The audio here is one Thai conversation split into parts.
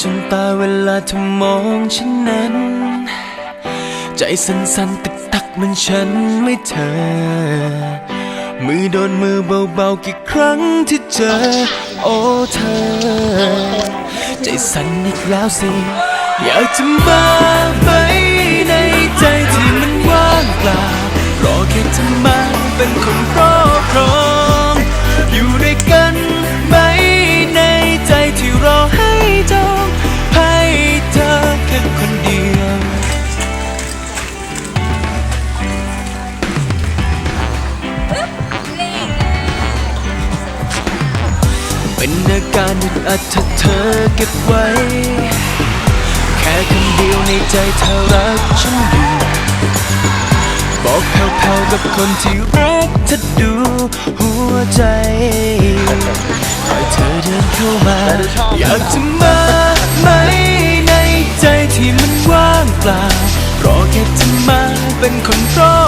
จนตาเวลาเธอมองฉันนั้น ใจสั่นๆตึกตักมันฉันไม่เธอ มือโดนมือเบาๆกี่ครั้งที่เจอ โอ้เธอ ใจสั่นอีกแล้วสิ อยากจะมาไหมในใจที่มันว่างเปล่ารอแค่เธอมาเป็นคนรอครอ เป็นอาการอึดอัดถ้าเธอเก็บไว้ แค่คำเดียวในใจเธอรักฉันอยู่บอกแผ่วๆกับคนที่รักเธอดูหัวใจคอยเธอเดินเข้ามา อยากจะมาไหมในใจที่มันว่างเปล่า รอแค่เธอมาเป็นคนรอ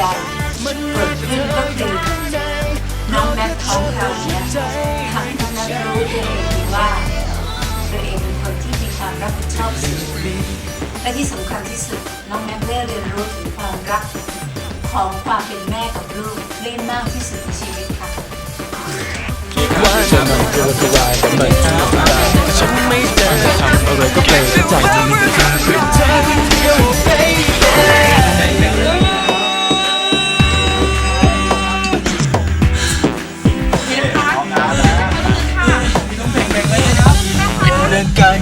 สิ่งอื่นเกิดขึ้นก็คือน้องแม็กของเราเนี่ยทำให้น้องแม็กรู้ตัวเองดีว่าตัวเองเป็นคนที่มีความรับผิดชอบสูงและที่สำคัญที่สุดน้องแม็กได้เรียนรู้ถึงความรักของความเป็นแม่กับลูกได้มากที่สุดในชีวิตค่ะว่าฉันไม่ทำอะไรก็เป็นใจมันมีแต่เธอเธอคนเดี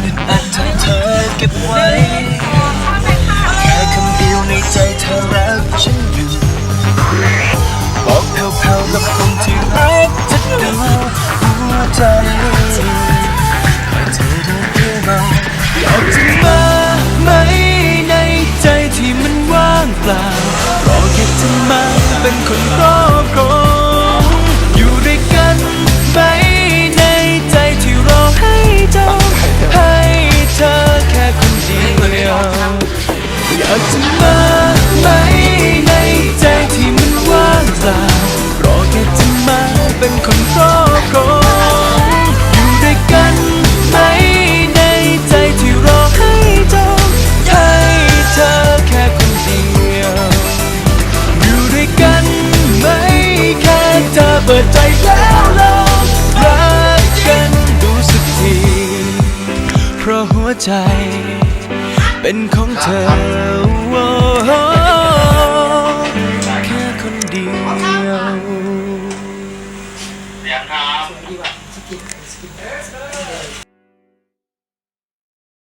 อึดอัดทำเธอเก็บไว้แค่คำเดียวในใจเธอรักฉันอยู่ ปิดใจแล้วเรารักกันดูสักที เพราะหัวใจเป็นของเธอแค่คนเดียว